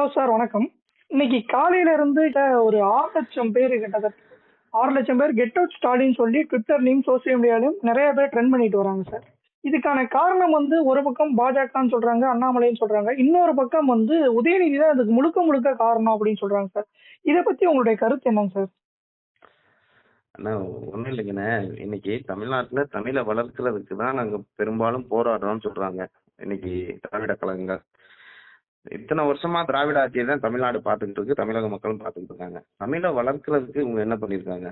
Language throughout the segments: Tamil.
ஹலோ சார் வணக்கம். இன்னைக்கு காலையில இருந்து ஒரு ஆறு லட்சம் பேர் கிட்டத்தட்ட ஆறு லட்சம் பேர் கெட் அவுட் ஸ்டாலின் சொல்லி ட்விட்டர்லயும் சோசியல் மீடியாலையும் நிறைய பேர் ட்ரெண்ட் பண்ணிட்டு வராங்க சார். இதுக்கான காரணம் வந்து ஒரு பக்கம் பாஜகன்னு சொல்றாங்க அண்ணாமலைன்னு சொல்றாங்க. இன்னொரு பக்கம் வந்து உதயநிதி தான் அதுக்கு முழுக்க முழுக்க காரணம் அப்படின்னு சொல்றாங்க சார். இதை பத்தி உங்களுடைய கருத்து என்னங்க சார்? அண்ணா ஒன்றும் இல்லைங்கண்ணே. இன்னைக்கு தமிழ்நாட்டில் தமிழை வளர்க்கறதுக்கு தான் நாங்கள் பெரும்பாலும் போராடுறோம்னு சொல்கிறாங்க இன்னைக்கு திராவிட கழகங்கள். இத்தனை வருஷமா திராவிட ஆட்சியை தான் தமிழ்நாடு பார்த்துக்கிட்டு இருக்கு தமிழக மக்களும் பார்த்துக்கிட்டு இருக்காங்க. தமிழை வளர்க்கறதுக்கு இவங்க என்ன பண்ணியிருக்காங்க?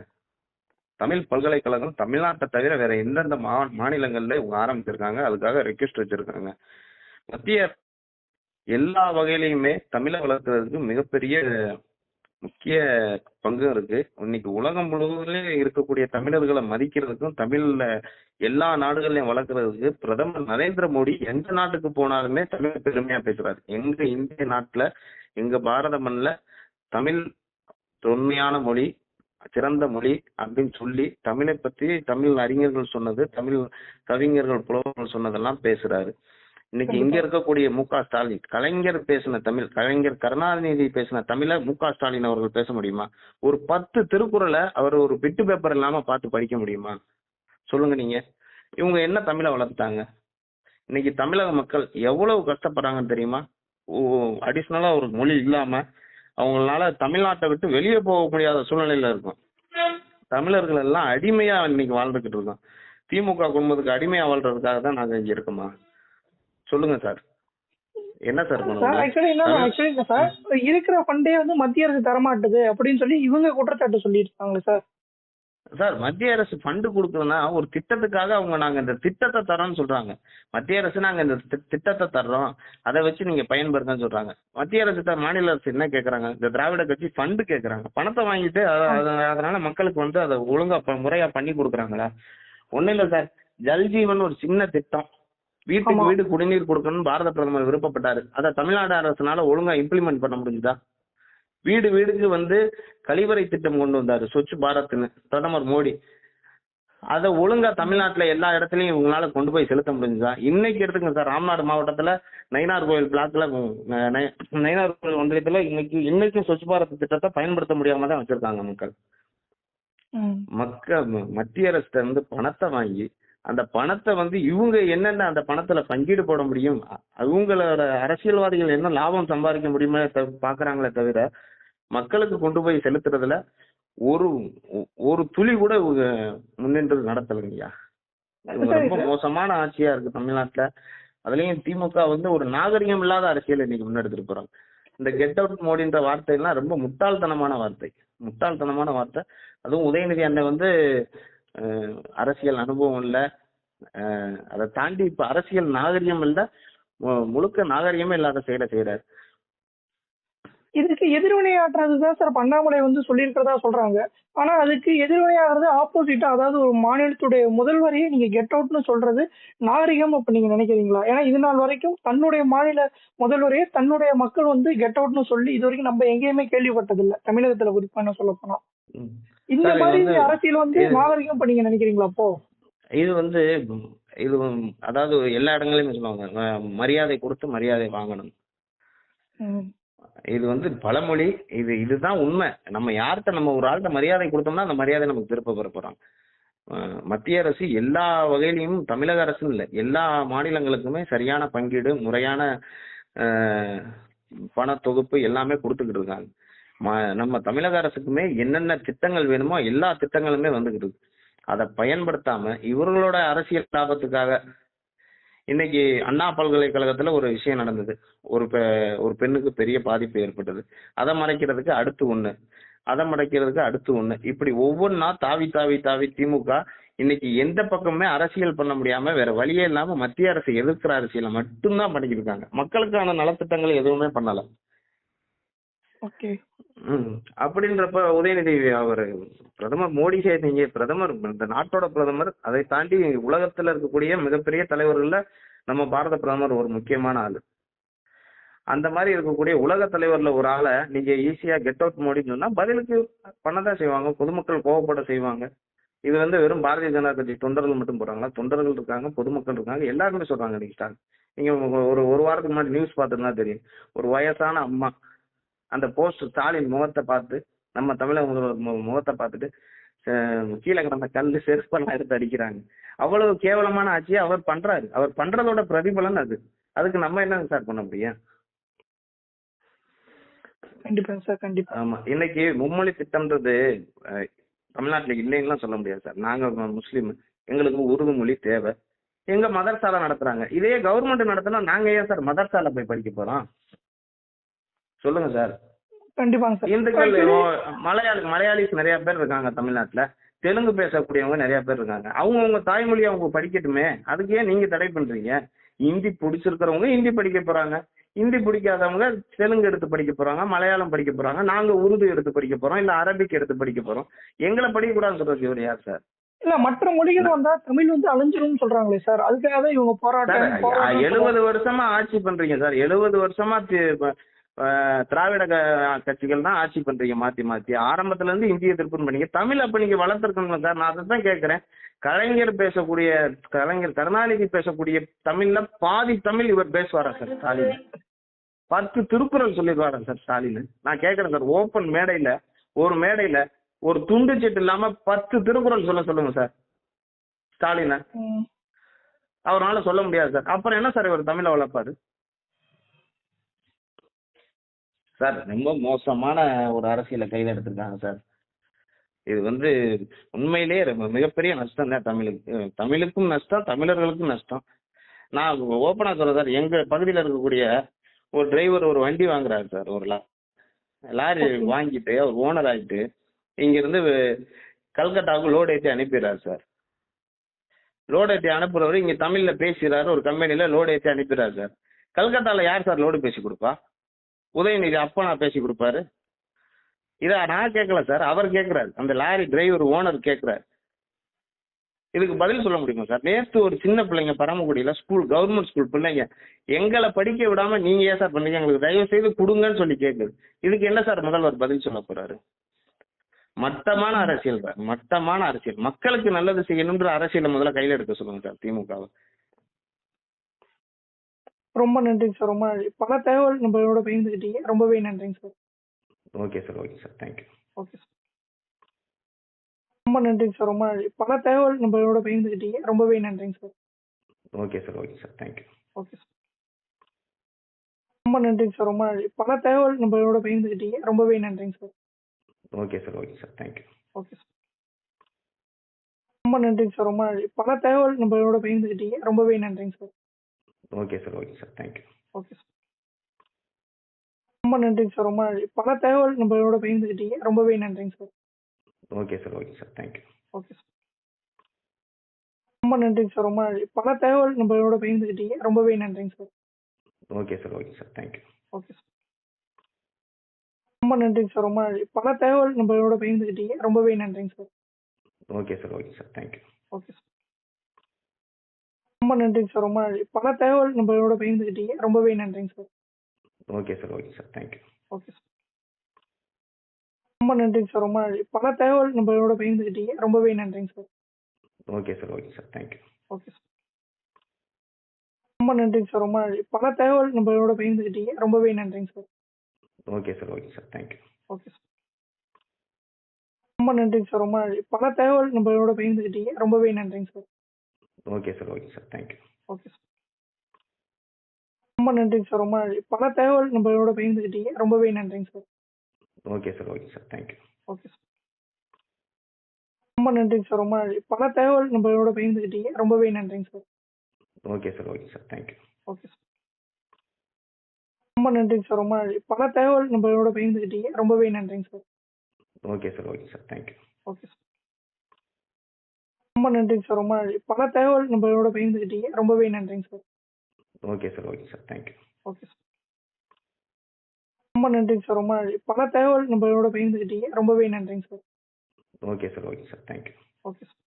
தமிழ் பல்கலைக்கழகம் தமிழ்நாட்டை தவிர வேற எந்தெந்த மா மாநிலங்கள்ல இவங்க ஆரம்பிச்சிருக்காங்க அதுக்காக ரெக்வெஸ்ட் வச்சிருக்காங்க. மத்திய எல்லா வகையிலையுமே தமிழை வளர்க்கறதுக்கு மிகப்பெரிய முக்கிய பங்கும் இருக்கு. இன்னைக்கு உலகம் முழுவதும் இருக்கக்கூடிய தமிழர்களை மதிக்கிறதுக்கும் தமிழ்ல எல்லா நாடுகளையும் வளர்க்கறதுக்கு பிரதமர் நரேந்திர மோடி எந்த நாட்டுக்கு போனாலுமே தமிழ் பெருமையா பேசுறாரு. எங்க இந்திய நாட்டுல எங்க பாரத மண்ணில் தமிழ் தொன்மையான மொழி சிறந்த மொழி அப்படின்னு சொல்லி தமிழை பத்தி தமிழ் அறிஞர்கள் சொன்னது தமிழ் கவிஞர்கள் புலவர்கள் சொன்னதெல்லாம் பேசுறாரு. இன்னைக்கு இங்க இருக்கக்கூடிய மு க ஸ்டாலின் கலைஞர் பேசின தமிழ் கலைஞர் கருணாநிதி பேசின தமிழை மு க ஸ்டாலின் அவர்கள் பேச முடியுமா? ஒரு பத்து திருக்குறளை அவர் ஒரு பிட்டு பேப்பர் இல்லாம பார்த்து படிக்க முடியுமா? சொல்லுங்க நீங்க. இவங்க என்ன தமிழை வளர்த்தாங்க இன்னைக்கு தமிழக மக்கள் எவ்வளவு கஷ்டப்படுறாங்கன்னு தெரியுமா? அடிஷ்னலா ஒரு மொழி இல்லாம அவங்களால தமிழ்நாட்டை விட்டு வெளியே போக முடியாத சூழ்நிலையில இருக்கும். தமிழர்கள் எல்லாம் அடிமையா இன்னைக்கு வாழ்ந்துகிட்டு இருக்கோம். திமுக குடும்பத்துக்கு அடிமையா வாழ்றதுக்காக தான் நாங்க இங்க இருக்கோமா? சொல்லுங்க சார். என்ன சார் சார் ஆக்சுவலி என்ன ஆக்சுவலி சார் இருக்கிற ஃபண்டே வந்து மத்திய அரசு தரமாட்டுது அப்படின்னு சொல்லி இவங்க குற்றச்சாட்டு சொல்லிட்டு இருக்காங்க சார். சார் மத்திய அரசு ஃபண்டு கொடுக்குதுன்னா ஒரு திட்டத்துக்காக அவங்க நாங்க இந்த திட்டத்தை தரோம்னு சொல்றாங்க. மத்திய அரசு நாங்க இந்த திட்டத்தை தர்றோம். அதை வச்சு நீங்க பயன்படுத்தன்னு சொல்றாங்க. மத்திய அரசு த- மாநில அரசு என்ன கேக்குறாங்க? இந்த திராவிட கட்சி ஃபண்டு கேக்குறாங்க. பணத்தை வாங்கிட்டு அத- அத- அதனால மக்களுக்கு வந்து அதை ஒழுங்கா முறையா பண்ணி கொடுக்குறாங்களா? ஒண்ணும் இல்ல சார். ஜல் ஜீவன் ஒரு சின்ன திட்டம். வீட்டுக்கு. வீடு குடிநீர் கொடுக்கணும்னு பாரத பிரதமர் விருப்பப்பட்டாரு. அதை தமிழ்நாடு அரசுனால ஒழுங்கா இம்ப்ளிமெண்ட் பண்ண முடிஞ்சுதா? வீடு வீடுக்கு வந்து கழிவறை திட்டம் கொண்டு வந்தாரு ஸ்வச் பாரத்னு பிரதமர் மோடி. அதை ஒழுங்கா தமிழ்நாட்டுல எல்லா இடத்துலயும் இவங்களால கொண்டு போய் செலுத்த முடிஞ்சுதா? இன்னைக்கு எடுத்துங்க சார் ராமநாடு மாவட்டத்துல நயினார் கோயில் பிளாக்ல நயினார் கோயில் ஒன்றியத்துல இன்னைக்கு இன்னைக்கும் ஸ்வச் பாரத் திட்டத்தை பயன்படுத்த முடியாம தான் வச்சிருக்காங்க மக்கள். மக்கள் மத்திய அரசுல இருந்து பணத்தை வாங்கி அந்த பணத்தை வந்து இவங்க என்னென்ன அந்த பணத்துல பங்கீடு போட முடியும்? அவங்களோட அரசியல்வாதிகள் என்ன லாபம் சம்பாதிக்க முடியுமே பாக்குறாங்களே தவிர மக்களுக்கு கொண்டு போய் செலுத்துறதுல ஒரு ஒரு துளி கூட இவங்க முன்னின்று நடத்தலைங்கய்யா. இவங்க ரொம்ப மோசமான ஆட்சியா இருக்கு தமிழ்நாட்டுல. அதுலயும் திமுக வந்து ஒரு நாகரிகம் இல்லாத அரசியல் இன்னைக்கு முன்னெடுத்துட்டு போறாங்க. இந்த கெட் அவுட் மோடின்ற வார்த்தையெல்லாம் ரொம்ப முட்டாள்தனமான வார்த்தை. முட்டாள்தனமான வார்த்தை. அதுவும் உதயநிதி அண்ணன் வந்து அரசியல் அனுபவம் இல்ல. அதை தாண்டி இப்ப அரசியல் நாகரிகம் இல்ல. முழுக்க நாகரிகமே இல்லாத செயலை செய்யறாரு இதுக்கு எதிர்வினையாற்றுறது தான் சார் அண்ணாமலை வந்து சொல்லியிருக்கிறதா சொல்றாங்க. ஆனா அதுக்கு எதிர்வினையாகிறது ஆப்போசிட்டா அதாவது ஒரு மாநிலத்துடைய முதல்வரையே நீங்க கெட் அவுட்னு சொல்றது நாகரிகம் அப்ப நீங்க நினைக்கிறீங்களா? ஏன்னா இது நாள் வரைக்கும் தன்னுடைய மாநில முதல்வரையே தன்னுடைய மக்கள் வந்து கெட் அவுட்னு சொல்லி இது வரைக்கும் நம்ம எங்கேயுமே கேள்விப்பட்டதில்ல. தமிழகத்துல குறிப்பா என்ன சொல்ல போனா. இந்த மாதிரி அரசியல் வந்து நாகரிகம் இப்ப நீங்க நினைக்கிறீங்களா அப்போ? இது வந்து இது அதாவது எல்லா இடங்களையுமே சொல்லுவாங்க. மரியாதை கொடுத்து மரியாதை வாங்கணும். இது வந்து பழமொழி இது இதுதான் உண்மை. நம்ம யார்கிட்ட நம்ம ஒரு ஆள்கிட்ட மரியாதை கொடுத்தோம்னா அந்த மரியாதை நமக்கு திருப்ப பெற போறாங்க. மத்திய அரசு எல்லா வகையிலையும் தமிழக அரசுன்னு இல்லை எல்லா மாநிலங்களுக்குமே சரியான பங்கீடு முறையான பண தொகுப்பு எல்லாமே கொடுத்துக்கிட்டு இருக்காங்க. நம்ம தமிழக அரசுக்குமே என்னென்ன திட்டங்கள் வேணுமோ எல்லா திட்டங்களுமே வந்துகிட்டு அதை பயன்படுத்தாம இவர்களோட அரசியல் லாபத்துக்காக இன்னைக்கு அண்ணா பல்கலைக்கழகத்துல ஒரு விஷயம் நடந்தது. ஒரு பெ- ஒரு பெண்ணுக்கு பெரிய பாதிப்பு ஏற்பட்டது. அதை மறைக்கிறதுக்கு அடுத்து ஒண்ணு. அதை மறைக்கிறதுக்கு அடுத்து ஒண்ணு. இப்படி ஒவ்வொன்றா தாவி தாவி தாவி திமுக இன்னைக்கு எந்த பக்கமுமே அரசியல் பண்ண முடியாம வேற வழியே இல்லாம மத்திய அரசு எதிர்க்கிற அரசியலை மட்டும்தான் பண்ணிக்கிட்டு இருக்காங்க. மக்களுக்கான நலத்திட்டங்கள் எதுவுமே பண்ணல. ஓகே. அப்படின்றப்ப உதயநிதி அவர் பிரதமர் மோடி சே- நீங்க பிரதமர் இந்த நாட்டோட பிரதமர் அதை தாண்டி உலகத்துல இருக்கக்கூடிய மிகப்பெரிய தலைவர்கள்ல நம்ம பாரத பிரதமர் ஒரு முக்கியமான ஆளு. அந்த மாதிரி இருக்கக்கூடிய உலக தலைவர்ல ஒரு ஆளை நீங்க ஈஸியா கெட் அவுட் மோடின்னு சொன்னா பதிலுக்கு பண்ணதான் செய்வாங்க பொதுமக்கள் கோவப்பட செய்வாங்க. இது வந்து வெறும் பாரதிய ஜனதா கட்சி தொண்டர்கள் மட்டும் போறாங்களா தொண்டர்கள் இருக்காங்க பொதுமக்கள் இருக்காங்க எல்லாருமே சொல்றாங்க இன்னைக்கு நீங்க ஒரு ஒரு வாரத்துக்கு முன்னாடி நியூஸ் பார்த்துருந்தா தெரியும். ஒரு வயசான அம்மா அந்த போஸ்ட் ஸ்டாலின் முகத்தை பார்த்து நம்ம தமிழக முதல்வர் முகத்தை பார்த்துட்டு கீழே கிடந்த கல்லு செருப்பெல்லாம் எடுத்து அடிக்கிறாங்க. அவ்வளவு கேவலமான ஆட்சியை அவர் பண்றாரு. அவர் பண்றதோட பிரதிபலன் அது. அதுக்கு நம்ம என்ன சார் பண்ண முடியும்? கண்டிப்பாங்க சார் கண்டிப்பா. ஆமா. இன்னைக்கு மும்மொழி திட்டம்ன்றது தமிழ்நாட்டுல இல்லைன்னுலாம் சொல்ல முடியாது சார் நாங்க முஸ்லீம். எங்களுக்கு உருது மொழி தேவை. எங்க மதர்சாலை நடத்துறாங்க. இதே கவர்மெண்ட் நடத்தினா நாங்க ஏன் சார் மதர்சாலை போய் படிக்க போறோம்? சொல்லுங்க சார். கண்டிப்பாங்க சார். இந்துக்கள் மலையாளி மலையாளிஸ் நிறைய பேர் இருக்காங்க தமிழ்நாட்டுல. தெலுங்கு பேசக்கூடியவங்க நிறைய பேர் இருக்காங்க. அவங்க அவங்க தாய்மொழி அவங்க படிக்கட்டுமே. அதுக்கு ஏன் நீங்க தடை பண்றீங்க? ஹிந்தி பிடிச்சிருக்கிறவங்க ஹிந்தி படிக்க போறாங்க. ஹிந்தி பிடிக்காதவங்க தெலுங்கு எடுத்து படிக்க போறாங்க மலையாளம் படிக்க போறாங்க. நாங்க உருது எடுத்து படிக்க போறோம் இல்ல அரபிக் எடுத்து படிக்க போறோம். எங்களை படிக்க கூடாதுன்னு சொல்றது இவர் யார் சார்? இல்ல மற்ற மொழிகள் வந்தா தமிழ் வந்து அழிஞ்சிரும் சொல்றாங்களே சார். அதுக்காக தான் இவங்க போராட்டம் எழுபது வருஷமா ஆட்சி பண்றீங்க சார். எழுபது வருஷமா திராவிட கட்சிகள் தான் ஆட்சி பண்றீங்க மாத்தி மாத்தி. ஆரம்பத்துல இருந்து இந்திய திருப்பம் பண்ணீங்க. தமிழ் அப்ப நீங்க வளர்த்துருக்கணும் சார். நான் அதை தான் கேட்கிறேன். கலைஞர் பேசக்கூடிய கலைஞர் கருணாநிதி பேசக்கூடிய தமிழ்ல பாதி தமிழ் இவர் பேசுவாரா சார் ஸ்டாலின்? பத்து திருக்குறள் சொல்லிடுவாரா சார் ஸ்டாலின்? நான் கேட்கறேன் சார் ஓப்பன் மேடையில ஒரு மேடையில ஒரு துண்டு சீட்டு இல்லாம பத்து திருக்குறள் சொல்ல சொல்லுங்க சார் ஸ்டாலினை. அவரால சொல்ல முடியாது சார். அப்புறம் என்ன சார் இவர் தமிழை வளர்ப்பாரு? சார் ரொம்ப மோசமான ஒரு அரசியலை கையில் எடுத்திருக்காங்க சார். இது வந்து உண்மையிலேயே ரொம்ப மிகப்பெரிய நஷ்டம் தான் தமிழுக்கு. தமிழுக்கும் நஷ்டம் தமிழர்களுக்கும் நஷ்டம். நான் ஓப்பனா சொல்றேன் சார் எங்க பகுதியில் இருக்கக்கூடிய ஒரு டிரைவர் ஒரு வண்டி வாங்குறாரு சார் ஒரு லா லாரி வாங்கிட்டு அவர் ஓனர் ஆயிட்டு இங்கிருந்து கல்கட்டாவுக்கு லோடு ஏற்றி அனுப்பிடுறாரு சார். லோடு ஏற்றி அனுப்புறவர் இங்க தமிழ்ல பேசுறாரு ஒரு கம்பெனில லோடு ஏற்றி அனுப்பிடுறாரு சார். கல்கத்தால யார் சார் லோடு பேசி கொடுப்பா? உதயநிதி அப்பா நான் பேசி கொடுப்பாரு. இதை நான் கேட்கல சார் அவர் கேட்கிறாரு. அந்த லாரி டிரைவர் ஓனர் கேட்கிறாரு. இதுக்கு பதில் சொல்ல முடியுமா சார்? நேற்று ஒரு சின்ன பிள்ளைங்க பரமக்குடியில் ஸ்கூல் கவர்மெண்ட் ஸ்கூல் பிள்ளைங்க எங்களை படிக்க விடாம நீங்க ஏன் சார் பண்ணீங்க? எங்களுக்கு தயவு செய்து கொடுங்கன்னு சொல்லி கேட்குது. இதுக்கு என்ன சார் முதல்வர் பதில் சொல்ல போறாரு? மட்டமான அரசியல் சார் மட்டமான அரசியல். மக்களுக்கு நல்லது செய்யணுன்ற அரசியலை முதல்ல கையில எடுக்க சொல்லுங்க சார் திமுகவை. ரொம்ப நன்றிங்க சார் ரொம்ப நன்றி. பல தகவல் நம்மளோட பகிர்ந்துக்கிட்டீங்க ரொம்பவே நன்றிங்க sir okay sir okay sir thank you okay sir ரொம்ப நன்றிங்க சார் ரொம்ப நன்றி. பல தகவல் நம்மளோட பகிர்ந்துக்கிட்டீங்க ரொம்பவே நன்றிங்க sir okay sir okay sir thank you okay sir ரொம்ப நன்றிங்க சார் ரொம்ப நன்றி. பல தகவல் நம்மளோட பகிர்ந்துக்கிட்டீங்க ரொம்பவே நன்றிங்க sir okay sir okay sir thank you okay sir ரொம்ப நன்றிங்க சார் ரொம்ப நன்றி. பல தகவல் நம்மளோட பகிர்ந்துக்கிட்டீங்க ரொம்பவே நன்றிங்க sir okay sir okay sir thank you okay sir ரொம்ப நன்றிங்க சார் ரொம்ப நன்றி பல தகவல் நம்மளோட பகிர்ந்துக்கிட்டீங்க ரொம்பவே நன்றிங்க sir okay sir okay sir thank you okay sir ரொம்ப நன்றிங்க சார் ரொம்ப நன்றி பல தகவல் நம்மளோட பகிர்ந்துக்கிட்டீங்க ரொம்பவே நன்றிங்க sir okay sir okay sir thank you okay sir ரொம்ப நன்றிங்க சார் ரொம்ப நன்றி பல தகவல் நம்மளோட பகிர்ந்துக்கிட்டீங்க ரொம்பவே நன்றிங்க sir okay sir okay sir thank you okay sir ரொம்ப நன்றிங்க சார். ரொம்ப நன்றி. பல தகவல் நம்மளோட பகிர்ந்துக்கிட்டீங்க ரொம்பவே நன்றிங்க sir. Okay sir okay sir thank you okay sir ரொம்ப நன்றிங்க சார். ரொம்ப நன்றி. பல தகவல் நம்மளோட பகிர்ந்துக்கிட்டீங்க ரொம்பவே நன்றிங்க sir. Okay sir okay sir thank you okay sir ரொம்ப நன்றிங்க சார். ரொம்ப நன்றி. பல தகவல் நம்மளோட பகிர்ந்துக்கிட்டீங்க ரொம்பவே நன்றிங்க sir. Okay sir okay sir thank you okay sir ரொம்ப நன்றிங்க சார். ரொம்ப நன்றி. பல தகவல் நம்மளோட பகிர்ந்துக்கிட்டீங்க ரொம்பவே நன்றிங்க sir. Okay sir okay sir thank you okay sir ரொம்ப நன்றிங்க சார் ரொம்ப நன்றி பல தகவல் நம்மளோட பகிர்ந்துக்கிட்டீங்க ரொம்பவே நன்றிங்க sir okay sir okay sir thank you okay sir ரொம்ப நன்றிங்க சார் ரொம்ப நன்றி பல தகவல் நம்மளோட பகிர்ந்துக்கிட்டீங்க ரொம்பவே நன்றிங்க sir okay sir okay sir thank you okay sir ரொம்ப நன்றிங்க சார் ரொம்ப நன்றி பல தகவல் நம்மளோட பகிர்ந்துக்கிட்டீங்க ரொம்பவே நன்றிங்க sir okay sir okay sir thank you okay sir ரொம்ப நன்றிங்க சார் ரொம்ப நன்றி. பல தகவல் நம்மளோட பகிர்ந்துக்கிட்டீங்க ரொம்பவே நன்றிங்க sir okay sir okay sir thank you okay sir ரொம்ப நன்றிங்க சார் ரொம்ப நன்றி. பல தகவல் நம்மளோட பகிர்ந்துக்கிட்டீங்க ரொம்பவே நன்றிங்க sir okay sir okay sir thank you okay sir